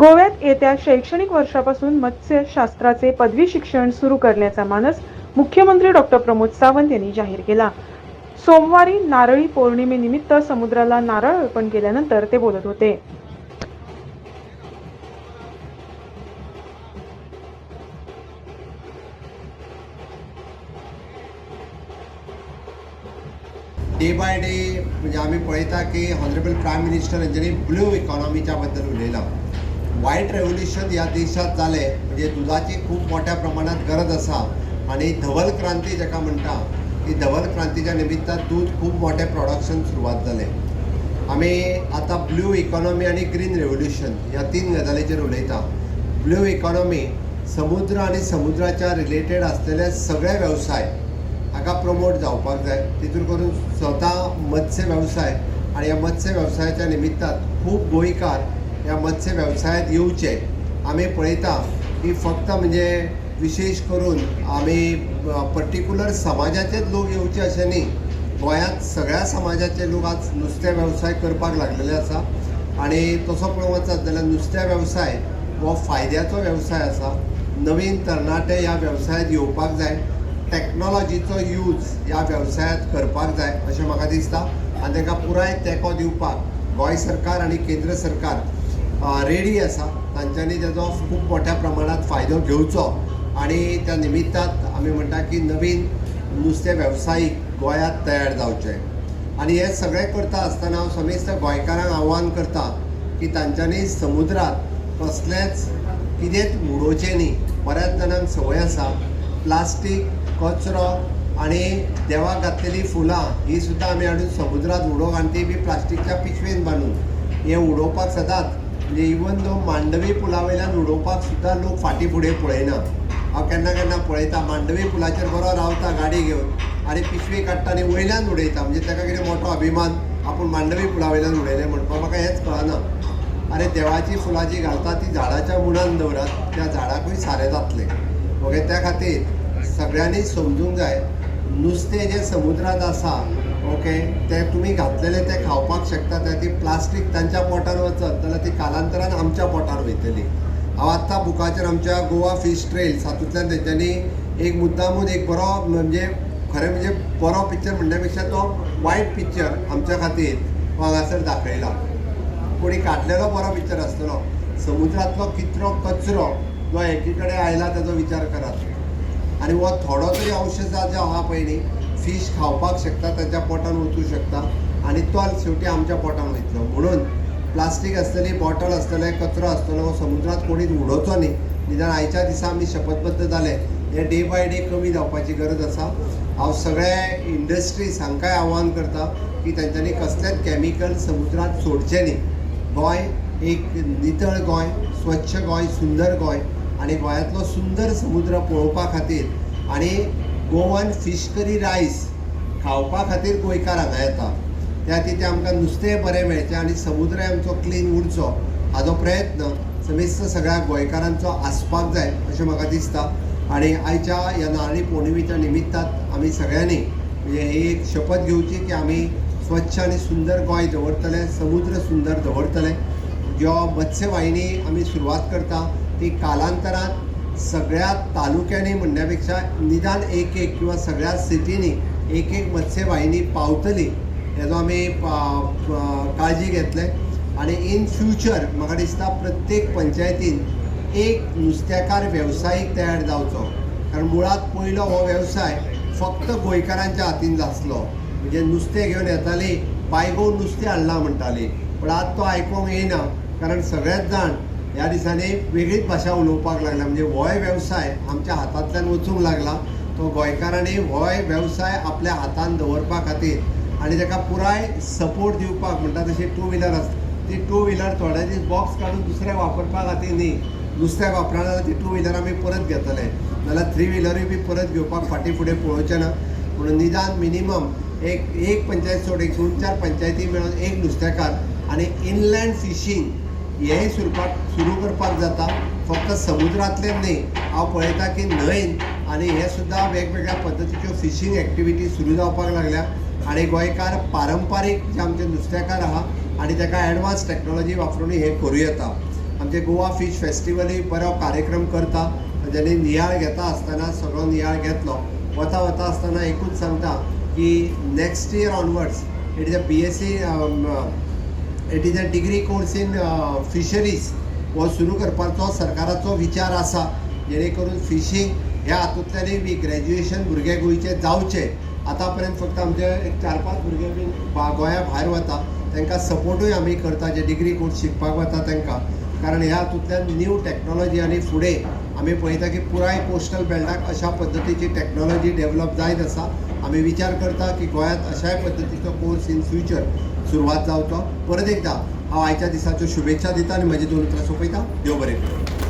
गोव्यात येत्या शैक्षणिक वर्षापासून मत्स्यशास्त्राचे पदवी शिक्षण सुरू करण्याचा मानस मुख्यमंत्री डॉक्टर प्रमोद सावंत यांनी जाहीर केला. सोमवारी नारळी पौर्णिमेनिमित्त समुद्राला नारळ अर्पण केल्यानंतर ते बोलत होते. डे बाय डे म्हणजे आम्ही पळयता की हॉनरेबल प्रायम मिनिस्टर हेंच्यांनी ब्लू इकॉनॉमीच्या बद्दल उलयलां व्हायट रेव्होल्युशन ह्या देशात जालें म्हणजे दुधाची खूब मोठ्या प्रमाणात गरज आसा आनी धवल क्रांती जाका म्हणटा ही धवल क्रांतीच्या निमित्तान दूध खूब मोठे प्रोडक्शन सुरवात जालें आमी आतां ब्लू इकॉनॉमी आनी ग्रीन रेव्होल्युशन ह्या तीन गजालींचेर उलयता ब्लू इकॉनॉमी समुद्र आनी समुद्राच्या रिलेटेड आसलेले सगळे वेवसाय हाका प्रमोट जावपाक जाय. तितून करून स्वता मत्स्य वेवसाय आनी ह्या मत्स्य वेवसायाच्या निमित्तान खूब गोंयकार ह्या मत्स्य वेवसायांत येवचे आमी पळयता की फक्त म्हणजे विशेश करून आमी पर्टिक्युलर समाजाचेच लोक येवचे अशें न्ही. गोंयांत सगळ्या समाजाचे लोक आज नुस्तें वेवसाय करपाक लागलेले आसा आनी तसो पळोवंक वचत जाल्यार नुस्त्या वेवसाय हो फायद्याचो वेवसाय आसा नवीन तरणाटे ह्या वेवसायांत येवपाक जाय. टॅक्नॉलॉजीचो यूज ह्या वेवसायांत करपाक जाय अशें म्हाका दिसता. आनी ताका पुराय तेंको दिवपाक गोंय सरकार आनी केंद्र सरकार रेडी आसा तांच्यांनी तेजो खूब मोठ्या प्रमाणात फायदो घेवचो आनी त्या निमित्तान आमी म्हणटा की नवीन नुस्तें वेवसायीक गोंयांत तयार जावचे आनी हे सगळें करता आसतना हांव हो समेस्त गोंयकारांक आव्हान करता की तांच्यांनी समुद्रांत कसलेंच कितेंच उडोवचें न्ही. बऱ्याच जाणांक संवय आसा. प्लास्टीक कचरो आनी देवाक घातलेलीं फुलां ही सुद्दां आमी हाडून समुद्रांत उडोवंक आनी ती बी प्लास्टीकच्या पिशवेन बांदून. हें उडोवपाक सदांच म्हणजे इवन दो मांडवी पुला वयल्यान उडोवपाक सुद्दां लोक फाटीं फुडें पळयना हांव केन्ना केन्ना पळयता मांडवी पुलाचेर बरो रावता गाडी घेवन आनी पिशवी काडटा आनी वयल्यान उडयता म्हणजे ताका कितें मोठो अभिमान आपूण मांडवी पुलावेल्यान उडयलें म्हणपाक म्हाका हेंच कळना. आरे देवाची फुलां जी घालता ती झाडाच्या मुळान दवरात त्या झाडाकूय सारें जातलें ओके त्या खातीर सगळ्यांनी समजूंक जाय. नुस्तें जें समुद्रांत आसा ओके? तें तुमी घातलेले ते खावपाक शकता ते ती प्लास्टीक तांच्या पोटार वचत जाल्यार ती कालांतरान आमच्या पोटार वयतली हांव आत्तां बुकाचेर आमच्या गोवा फिश ट्रेल्स हातूंतल्यान तेंच्यांनी एक मुद्दामून एक बरो म्हणजे खरें म्हणजे बरो पिक्चर म्हणल्या पेक्षा तो वायट पिक्चर आमच्या खातीर हांगासर दाखयला. कोणी काडलेलो बरो पिक्चर आसतलो समुद्रांतलो कितलो कचरो जो एकी कडेन आयला ताजो विचार करात. आनी हो थोडो तरी अंश जो आहा पळय न्ही फीश खावपाक शकता ताच्या पोटान वचूंक शकता आनी तो शेवटी आमच्या पोटान वयतलो. म्हणून प्लास्टीक आसतली बॉटल आसतले कचरो आसतलो हो समुद्रांत कोणीच उडोवचो न्ही. निदान आयच्या दिसा आमी शपथबद्ध जाले. हे डे बाय डे कमी जावपाची गरज आसा. हांव सगळे इंडस्ट्रीज हांकांय आव्हान करता की तांच्यांनी कसलेच कॅमिकल समुद्रांत सोडचे न्ही. गोंय एक नितळ गोंय स्वच्छ गोंय सुंदर गोंय आनी गोंयांतलो सुंदर समुद्र पळोवपा खातीर आनी गोवन फीश करी रायस खावपा खातीर गोंयकार हांगा येता. त्या तिथे आमकां नुस्तें बरें मेळचें आनी समुद्रय आमचो क्लीन उरचो. हाजो प्रयत्न समेस्त सगळ्या गोंयकारांचो आसपाक जाय अशें म्हाका दिसता. आनी आयच्या ह्या नारळी पौर्णिमेच्या निमित्तान आमी सगळ्यांनी म्हणजे ही एक शपथ घेवची की आमी स्वच्छ आनी सुंदर गोंय दवरतले समुद्र सुंदर दवरतले. ज्यो मत्स्यवाहिनी आमी सुरवात करता ती कालांतरात सगळ्या तालुक्यांनी म्हणण्या पेक्षा निदान एक एक किंवा सगळ्या सिटींनी एक एक मत्स्यवाहिनी पावतली हेजो आमी काळजी घेतले आनी इन फ्युचर म्हाका दिसता प्रत्येक पंचायतीन एक नुस्तेकार वेवसायीक तयार जावचो. कारण मुळात पयलो हो वेवसाय फक्त गोंयकारांच्या हातीन जासलो म्हणजे नुस्तें घेवन येताली बायगो नुस्तें हाडलां म्हणटाली. पूण आतां तो आयकोंक येना कारण सगळेच जाण ह्या दिसांनी वेगळीच भाशा उलोवपाक लागला. म्हणजे होय वेवसाय आमच्या हातांतल्यान वचूंक लागला. तो गोंयकारांनी होय वेवसाय आपल्या हातान दवरपा खातीर आनी ताका पुराय सपोर्ट दिवपाक म्हणटा तशी टू व्हिलर आसता ती टू व्हिलर थोडे दीस बॉक्स काडून दुसऱ्या वापरपा खातीर न्ही. नुस्त्याक वापरना जाल्यार ती टू व्हिलर आमी परत घेतले. नाल्यार थ्री व्हिलरूय बी परत घेवपाक फाटीं फुडें पळोवचें ना. म्हणून निदान मिनिमम एक एक पंचायत सोड एक दोन चार पंचायती मेळून एक नुस्तेकार आनी इनलँड फिशींग हेंय सुरपाक सुरू करपाक जाता। फक्त समुद्रांतलें न्ही हांव पळयता की न्हंयेन आनी हे सुद्दां वेगवेगळ्या पद्दतीच्यो फिशींग एक्टिविटी सुरू जावपाक लागल्या. आनी गोंयकार पारंपारीक जे आमचे नुस्तेकार आहा आनी ताका एडवान्स टॅक्नॉलॉजी वापरून हे करूं येता आमचे गोवा फीश फेस्टिवलूय बरो कार्यक्रम करता. जेणे नियाळ घेता आसतना सगळो नियाळ घेतलो. वता वता आसतना एकूच सांगता की next year onwards it is a B S C it is a degree course in fisheries हो सुरू करपाचो सरकाराचो विचार आसा जेणे करून फिशींग ह्या हातूंतल्यानय बी ग्रॅज्युएशन भुरगे गोंयचे जावचे आतां पर्यंत फक्त आमचे एक चार पांच भुरगे बीन गोंया भायर वता. तांकां सपोर्टूय आमी करता जे डिग्री कोर्स शिकपाक वता तांकां कारण ह्या हातूंतल्यान न्यू टॅक्नोलॉजी आनी फुडें आमी पळयता की पुराय कोस्टल बेल्टाक अशा पद्दतीची टॅक्नोलॉजी डेव्हलप जायत आसा आमी विचार करता की गोंयांत अशाय पद्दतीचो कोर्स इन फ्युचर सुरवात जावचो परत एकदा हांव आयच्या दिसाच्यो शुभेच्छा दिता आनी म्हजी दोन उतरां सोंपयता देव बरें करूं.